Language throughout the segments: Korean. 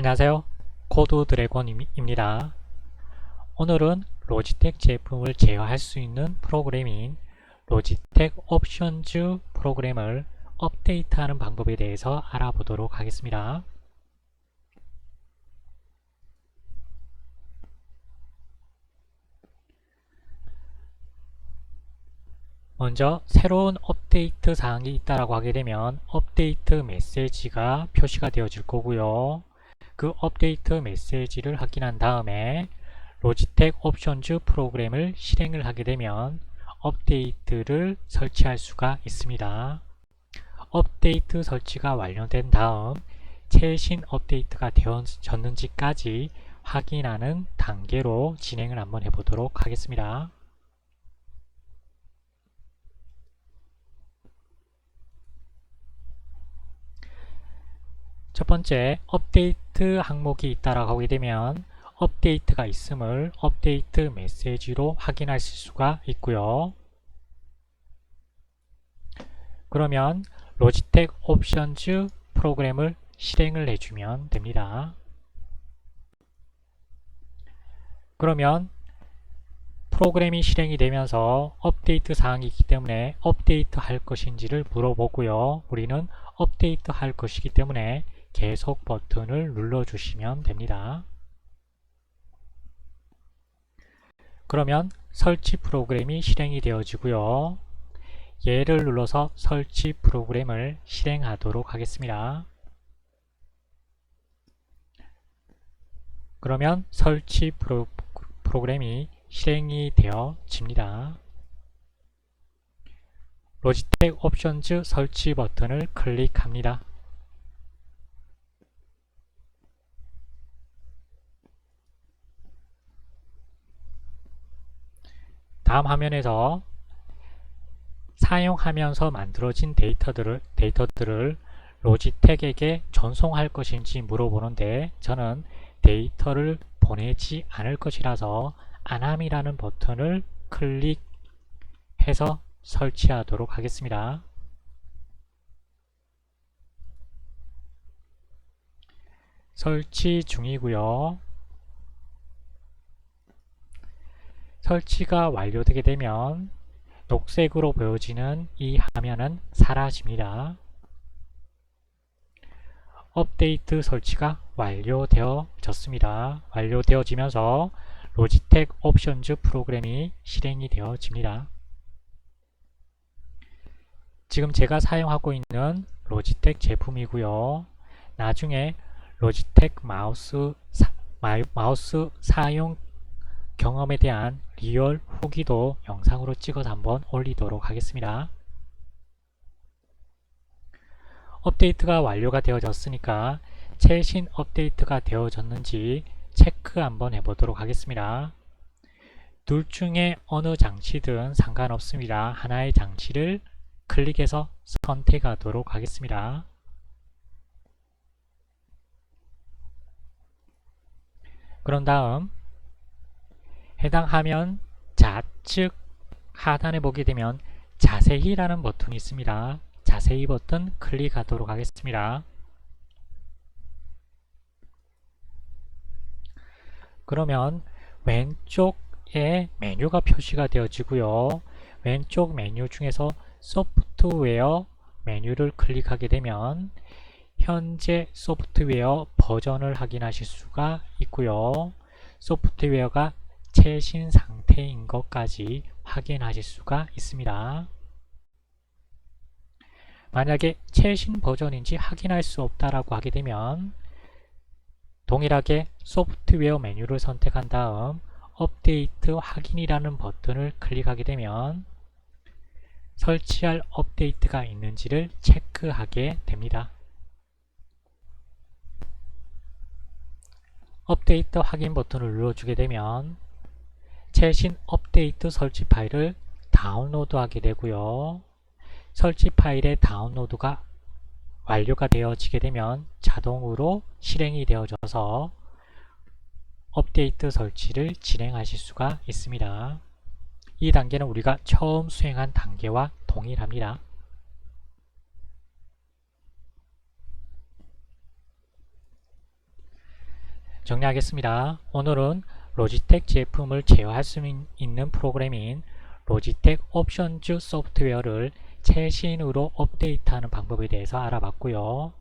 안녕하세요. 코드 드래곤입니다. 오늘은 로지텍 제품을 제어할 수 있는 프로그램인 로지텍 옵션즈 프로그램을 업데이트하는 방법에 대해서 알아보도록 하겠습니다. 먼저 새로운 업데이트 사항이 있다라고 하게 되면 업데이트 메시지가 표시가 되어질 거고요. 그 업데이트 메시지를 확인한 다음에 로지텍 옵션즈 프로그램을 실행을 하게 되면 업데이트를 설치할 수가 있습니다. 업데이트 설치가 완료된 다음 최신 업데이트가 되어졌는지까지 확인하는 단계로 진행을 한번 해보도록 하겠습니다. 첫 번째 업데이트 항목이 있다라고 하게 되면 업데이트가 있음을 업데이트 메시지로 확인하실 수가 있고요. 그러면 로지텍 옵션즈 프로그램을 실행을 해주면 됩니다. 그러면 프로그램이 실행이 되면서 업데이트 사항이 있기 때문에 업데이트 할 것인지를 물어보고요. 우리는 업데이트 할 것이기 때문에 계속 버튼을 눌러주시면 됩니다. 그러면 설치 프로그램이 실행이 되어지고요. 얘를 눌러서 설치 프로그램을 실행하도록 하겠습니다. 그러면 설치 프로, 프로그램이 실행이 되어집니다. 로지텍 옵션즈 설치 버튼을 클릭합니다. 다음 화면에서 사용하면서 만들어진 데이터들을, 데이터들을 로지텍에게 전송할 것인지 물어보는데 저는 데이터를 보내지 않을 것이라서 안함이라는 버튼을 클릭해서 설치하도록 하겠습니다. 설치 중이고요. 설치가 완료되게 되면 녹색으로 보여지는 이 화면은 사라집니다. 업데이트 설치가 완료되어졌습니다. 완료되어지면서 로지텍 옵션즈 프로그램이 실행이 되어집니다. 지금 제가 사용하고 있는 로지텍 제품이고요. 나중에 로지텍 마우스, 사, 마우스 사용 경험에 대한 리얼 후기도 영상으로 찍어서 한번 올리도록 하겠습니다. 업데이트가 완료가 되어졌으니까 최신 업데이트가 되어졌는지 체크 한번 해보도록 하겠습니다. 둘 중에 어느 장치든 상관없습니다. 하나의 장치를 클릭해서 선택하도록 하겠습니다. 그런 다음 해당 화면 좌측 하단에 보게 되면 자세히 라는 버튼이 있습니다. 자세히 버튼 클릭하도록 하겠습니다. 그러면 왼쪽에 메뉴가 표시가 되어지고요. 왼쪽 메뉴 중에서 소프트웨어 메뉴를 클릭하게 되면 현재 소프트웨어 버전을 확인하실 수가 있고요. 소프트웨어가 최신 상태인 것까지 확인하실 수가 있습니다. 만약에 최신 버전인지 확인할 수 없다라고 하게 되면 동일하게 소프트웨어 메뉴를 선택한 다음 업데이트 확인이라는 버튼을 클릭하게 되면 설치할 업데이트가 있는지를 체크하게 됩니다. 업데이트 확인 버튼을 눌러주게 되면 최신 업데이트 설치 파일을 다운로드하게 되고요. 설치 파일의 다운로드가 완료가 되어지게 되면 자동으로 실행이 되어져서 업데이트 설치를 진행하실 수가 있습니다. 이 단계는 우리가 처음 수행한 단계와 동일합니다. 정리하겠습니다. 오늘은 로지텍 제품을 제어할 수 있는 프로그램인 로지텍 옵션즈 소프트웨어를 최신으로 업데이트하는 방법에 대해서 알아봤고요.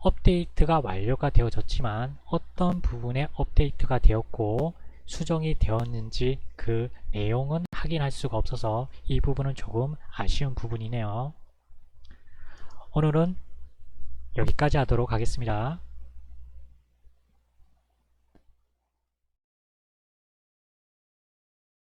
업데이트가 완료가 되어졌지만 어떤 부분에 업데이트가 되었고 수정이 되었는지 그 내용은 확인할 수가 없어서 이 부분은 조금 아쉬운 부분이네요. 오늘은 여기까지 하도록 하겠습니다.